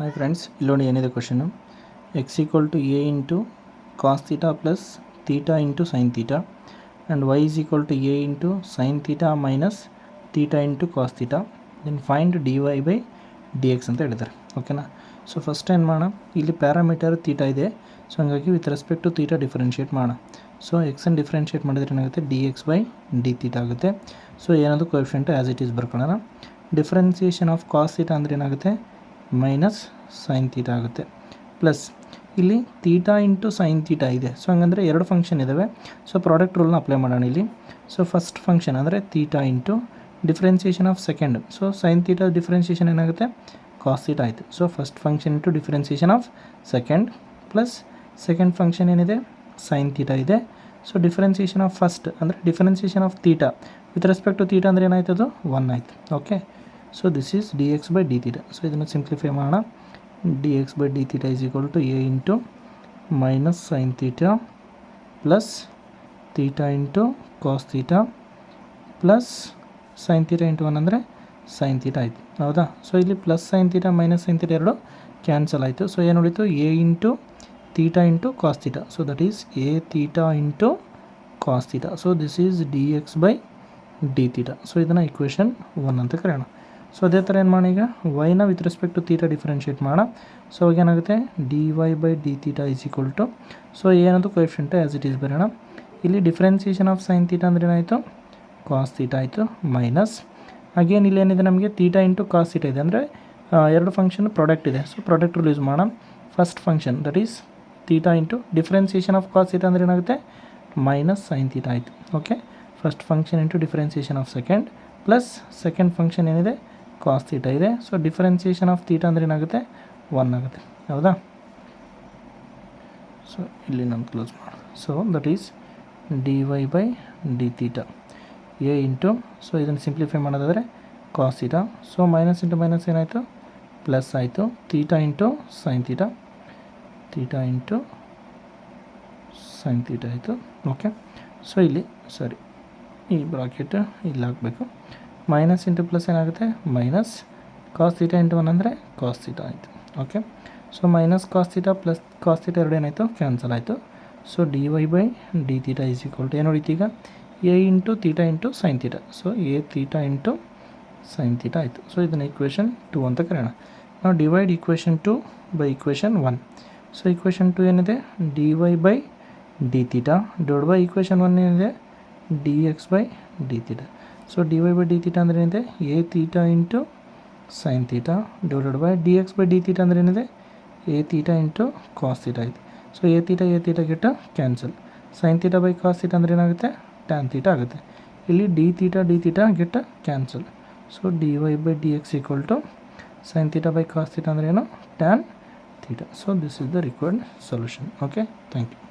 Hi friends ಇಲ್ಲಿ ನೋಡಿ ಏನಿದೆ question x equal to a into cos theta plus theta into sine theta and y is equal to a into sine theta minus theta into cos theta then find d y by d x ಅಂತ ಹೇಳಿದ್ದಾರೆ. ಓಕೆನಾ so first ಏನು ಮಾಡೋಣ? ಇಲ್ಲಿ parameter theta ಇದೆ. So ಹಂಗಾಗಿ with respect to theta differentiate ಮಾಡೋಣ. So ಎಕ್ಸನ್ನು ಡಿಫ್ರೆನ್ಷಿಯೇಟ್ ಮಾಡಿದ್ರೆ ಏನಾಗುತ್ತೆ? D x by d theta ಆಗುತ್ತೆ. ಸೊ ಏನಾದರೂ ಟು ಆ್ಯಸ್ ಇಟ್ ಈಸ್ ಬರ್ಕೊಳ್ಳೋಣ. ಡಿಫ್ರೆನ್ಸಿಯೇಷನ್ ಆಫ್ ಕಾಸ್ ತೀಟಾ ಅಂದರೆ ಏನಾಗುತ್ತೆ? ಮೈನಸ್ ಸೈನ್ ತೀಟ ಆಗುತ್ತೆ. ಪ್ಲಸ್ ಇಲ್ಲಿ ತೀಟಾ ಇಂಟು ಸೈನ್ ತೀಟಾ ಇದೆ. ಸೊ ಹಂಗಂದರೆ ಎರಡು ಫಂಕ್ಷನ್ ಇದ್ದಾವೆ ಸೊ ಪ್ರಾಡಕ್ಟ್ ರೂಲ್ನ ಅಪ್ಲೈ ಮಾಡೋಣ ಇಲ್ಲಿ. ಸೊ ಫಸ್ಟ್ ಫಂಕ್ಷನ್ ಅಂದರೆ theta into differentiation of second so sine theta differentiation ಏನಾಗುತ್ತೆ? ಕಾಸ್ ತೀಟ ಆಯಿತು. So first function into differentiation of second plus second function ಏನಿದೆ? ಸೈನ್ ತೀಟ ಇದೆ. ಸೊ ಡಿಫ್ರೆನ್ಸಿಯೇಷನ್ ಆಫ್ ಫಸ್ಟ್ ಅಂದರೆ differentiation of theta with respect to theta ಅಂದರೆ ಏನಾಯ್ತು ಅದು? One ಆಯಿತು. Okay so this is d x by d theta so ಇದನ್ನು simplify ಮಾಡೋಣ. D x by d theta is equal to a into minus sine theta plus theta into cos theta plus sine theta into one ಅಂದರೆ sine theta ಆಯಿತು. ಹೌದಾ? So ಇಲ್ಲಿ plus sine theta minus sine theta ಎರಡು cancel ಆಯಿತು. So ಏನು ಉಳಿತು? A into theta into cos theta so that is a theta into cos theta so this is d x by d theta so ಇದನ್ನು equation one ಅಂತ ಕರೆಯೋಣ. So ಅದೇ ಥರ ಏನು ಮಾಡೋಣ ಈಗ? ವೈನ with respect to theta differentiate ಮಾಡೋಣ. So ಅವಾಗ ಏನಾಗುತ್ತೆ? D y by d theta is equal to so ಏನಂತೂ coefficient as it is ಬರೋಣ. ಇಲ್ಲಿ ಡಿಫ್ರೆನ್ಸಿಯೇಷನ್ ಆಫ್ ಸೈನ್ ತೀಟ ಅಂದ್ರೆ ಏನಾಯಿತು? ಕಾಸ್ ತೀಟ ಆಯಿತು ಮೈನಸ್ ಅಗೇನ್ ಇಲ್ಲಿ ಏನಿದೆ ನಮಗೆ? ತೀಟ ಇಂಟು ಕಾಸ್ ತೀಟ ಇದೆ. ಅಂದರೆ ಎರಡು ಫಂಕ್ಷನ್ ಪ್ರಾಡಕ್ಟ್ ಇದೆ. ಸೊ ಪ್ರಾಡಕ್ಟ್ ಯೂಸ್ ಮಾಡೋಣ. First function that is theta into differentiation of cos theta ಅಂದರೆ ಏನಾಗುತ್ತೆ? ಮೈನಸ್ ಸೈನ್ ತೀಟ ಆಯಿತು. Okay first function into differentiation of second plus second function ಏನಿದೆ? Cos theta ಇದೆ. ಸೊ ಡಿಫ್ರೆನ್ಸಿಯೇಷನ್ ಆಫ್ ತೀಟ ಅಂದರೆ ಏನಾಗುತ್ತೆ? One ಆಗುತ್ತೆ. ಹೌದಾ? ಸೊ ಇಲ್ಲಿ ನಾನು ಕ್ಲೋಸ್ ಮಾಡಿ so that is d y by d theta a into so ಇದನ್ನು ಸಿಂಪ್ಲಿಫೈ ಮಾಡೋದಾದರೆ cos theta so minus into minus ಏನಾಯಿತು? ಪ್ಲಸ್ ಆಯಿತು. Theta into sine theta theta into sine theta ಆಯಿತು. ಓಕೆ ಸೊ ಇಲ್ಲಿ ಸರಿ ಈ ಬ್ರಾಕೆಟ್ ಇಲ್ಲಿ ಹಾಕಬೇಕು. ಮೈನಸ್ ಇಂಟು ಪ್ಲಸ್ ಏನಾಗುತ್ತೆ? Minus cos theta into one ಅಂದರೆ ಕಾಸ್ ತೀಟಾ ಆಯಿತು. Okay so minus cos theta plus cos theta ಎರಡು ಏನಾಯಿತು? ಕ್ಯಾನ್ಸಲ್ ಆಯಿತು. So d y by d theta is equal to ಏನು ಹೊಡಿತು ಈಗ? A into theta into sine theta so a theta into sine theta ಆಯಿತು. So ಇದನ್ನು equation two ಅಂತ ಕರೆಯೋಣ. ನಾವು divide equation two by equation one so equation two ಏನಿದೆ? D y by d theta divide by equation one ಏನಿದೆ? D x by d theta so d y by d theta ಅಂದರೆ ಏನಿದೆ? A theta into sine theta divided by d x by d theta ಅಂದರೆ ಏನಿದೆ? A theta into cos theta ಇದೆ. So a theta a theta ಗಿಟ್ಟ cancel sine theta by cos theta ಅಂದರೆ ಏನಾಗುತ್ತೆ? Tan theta ಆಗುತ್ತೆ. ಇಲ್ಲಿ d theta d theta ಗಿಟ್ಟ cancel so d y by d x equal to sine theta by cos theta ಅಂದರೆ ಏನು? Tan theta so this is the required solution okay thank you